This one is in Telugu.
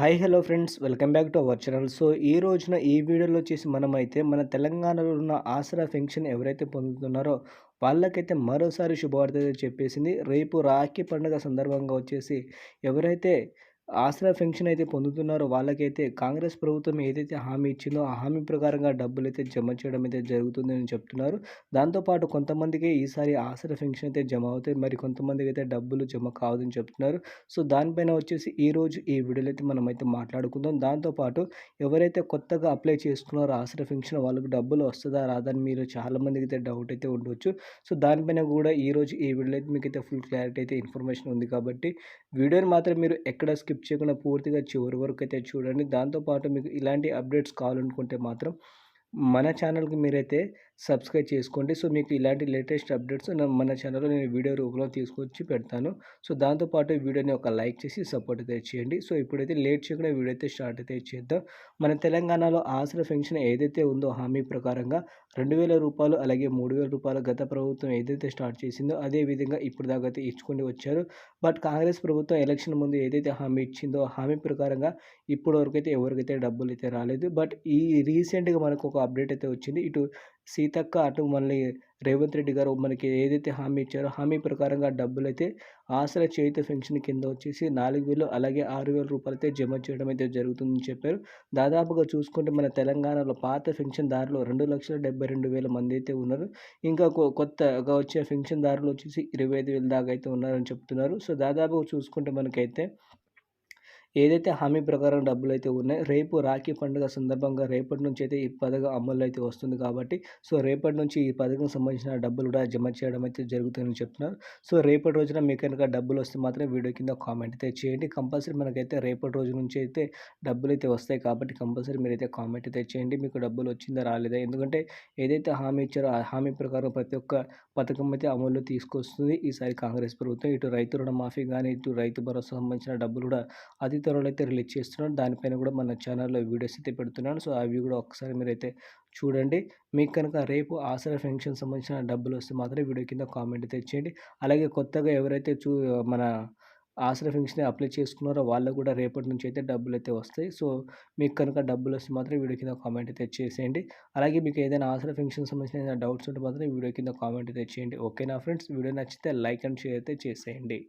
Hi hello friends. Welcome back to our channel. So ఈ రోజున ఈ వీడియోలో వచ్చేసి మనమైతే మన తెలంగాణలో ఉన్న ఆసరా పెన్షన్ ఎవరైతే పొందుతున్నారో వాళ్ళకైతే మరోసారి శుభవార్త అయితే చెప్పేసింది. రేపు రాఖీ పండుగ సందర్భంగా వచ్చేసి ఎవరైతే ఆసరా పెన్షన్ అయితే పొందుతున్నారో వాళ్ళకైతే కాంగ్రెస్ ప్రభుత్వం ఏదైతే హామీ ఇచ్చిందో ఆ హామీ ప్రకారంగా డబ్బులు అయితే జమ చేయడం అయితే జరుగుతుందని చెప్తున్నారు. దాంతోపాటు కొంతమందికి ఈసారి ఆసరా పెన్షన్ అయితే జమ అవుతాయి. మరి కొంతమందికి అయితే డబ్బులు జమ కావదని చెప్తున్నారు. సో దానిపైన వచ్చేసి ఈరోజు ఈ వీడియోలో అయితే మనం అయితే మాట్లాడుకుందాం. దాంతోపాటు ఎవరైతే కొత్తగా అప్లై చేసుకున్నారో ఆసరా పెన్షన్ వాళ్ళకి డబ్బులు వస్తుందా రాదని మీరు చాలామందికి అయితే డౌట్ అయితే ఉండవచ్చు సో దానిపైన కూడా ఈరోజు ఈ వీడియోలో అయితే మీకు అయితే ఫుల్ క్లారిటీ అయితే ఇన్ఫర్మేషన్ ఉంది కాబట్టి వీడియోని మాత్రం మీరు ఎక్కడ స్కిప్ స్కిప్ చేయకుండా పూర్తిగా చివరి వరకు అయితే చూడండి దాంతోపాటు మీకు ఇలాంటి అప్డేట్స్ కావాలనుకుంటే మాత్రం మన ఛానల్కి మీరైతే సబ్స్క్రైబ్ చేసుకోండి. సో మీకు ఇలాంటి లేటెస్ట్ అప్డేట్స్ మన ఛానల్లో నేను వీడియో రూపంలో తీసుకొచ్చి పెడతాను. సో దాంతోపాటు వీడియోని ఒక లైక్ చేసి సపోర్ట్ అయితే చేయండి. సో ఇప్పుడైతే లేట్ చేయకుండా వీడియో అయితే స్టార్ట్ అయితే చేద్దాం. మన తెలంగాణలో ఆసరా పెన్షన్ ఏదైతే ఉందో హామీ ప్రకారంగా రెండు వేల రూపాయలు అలాగే మూడు వేల రూపాయలు గత ప్రభుత్వం ఏదైతే స్టార్ట్ చేసిందో అదే విధంగా ఇప్పుడు దాకా అయితే ఇచ్చుకొని వచ్చారు. బట్ కాంగ్రెస్ ప్రభుత్వం ఎలక్షన్ ముందు ఏదైతే హామీ ఇచ్చిందో హామీ ప్రకారంగా ఇప్పటి వరకు అయితే ఎవరికైతే డబ్బులు అయితే రాలేదు. బట్ ఈ రీసెంట్గా మనకు ఒక అప్డేట్ అయితే వచ్చింది. ఇటు సీతక్క అటు మళ్ళీ రేవంత్ రెడ్డి గారు మనకి ఏదైతే హామీ ఇచ్చారో హామీ ప్రకారంగా డబ్బులు అయితే ఆసరా చేయుత పెన్షన్ కింద వచ్చేసి నాలుగు వేలు అలాగే ఆరు వేల రూపాయలు అయితే జమ చేయడం అయితే జరుగుతుందని చెప్పారు. దాదాపుగా చూసుకుంటే మన తెలంగాణలో పాత పెన్షన్దారులు రెండు లక్షల డెబ్బై రెండు వేల మంది అయితే ఉన్నారు. ఇంకా కొత్తగా వచ్చే పెన్షన్దారులు వచ్చేసి ఇరవై ఐదు వేల దాకా అయితే ఉన్నారని చెప్తున్నారు. సో దాదాపుగా చూసుకుంటే మనకైతే ఏదైతే హామీ ప్రకారం డబ్బులు అయితే ఉన్నాయి రేపు రాఖీ పండుగ సందర్భంగా రేపటి నుంచి అయితే ఈ పథకం అమల్లో అయితే వస్తుంది కాబట్టి సో రేపటి నుంచి ఈ పథకం సంబంధించిన డబ్బులు కూడా జమ చేయడం అయితే జరుగుతుందని చెప్తున్నారు. సో రేపటి రోజున మీకు కనుక డబ్బులు వస్తే మాత్రం వీడియో కింద కామెంట్ అయితే చేయండి. కంపల్సరీ మనకైతే రేపటి రోజు నుంచి అయితే డబ్బులు అయితే వస్తాయి కాబట్టి కంపల్సరీ మీరైతే కామెంట్ అయితే చేయండి. మీకు డబ్బులు వచ్చిందా రాలేదా? ఎందుకంటే ఏదైతే హామీ ఇచ్చారో ఆ హామీ ప్రకారం ప్రతి ఒక్క పథకం అయితే అమల్లో తీసుకొస్తుంది. ఈసారి కాంగ్రెస్ ప్రభుత్వం ఇటు రైతు రుణమాఫీ కానీ ఇటు రైతు భరోసా సంబంధించిన డబ్బులు కూడా అతి త్వరలో అయితే రిలీజ్ చేస్తున్నాను. దానిపైన కూడా మన ఛానల్లో వీడియోస్ అయితే పెడుతున్నాను. సో అవి కూడా ఒకసారి మీరైతే చూడండి. మీకు కనుక రేపు ఆసరా ఫంక్షన్ సంబంధించిన డబ్బులు వస్తే మాత్రం వీడియో కింద కామెంట్ అయితే చేయండి. అలాగే కొత్తగా ఎవరైతే చూ మన ఆసరా ఫంక్షన్ అప్లై చేసుకున్నారో వాళ్ళు కూడా రేపటి నుంచి అయితే డబ్బులు అయితే వస్తాయి. సో మీకు కనుక డబ్బులు వస్తే మాత్రం వీడియో కింద కామెంట్ అయితే చేసేయండి. అలాగే మీకు ఏదైనా ఆసరా ఫంక్షన్ సంబంధించిన డౌట్స్ ఉంటే మాత్రం వీడియో కింద కామెంట్ అయితే చేయండి. ఓకేనా ఫ్రెండ్స్? వీడియో నచ్చితే లైక్ అండ్ షేర్ అయితే చేసేయండి.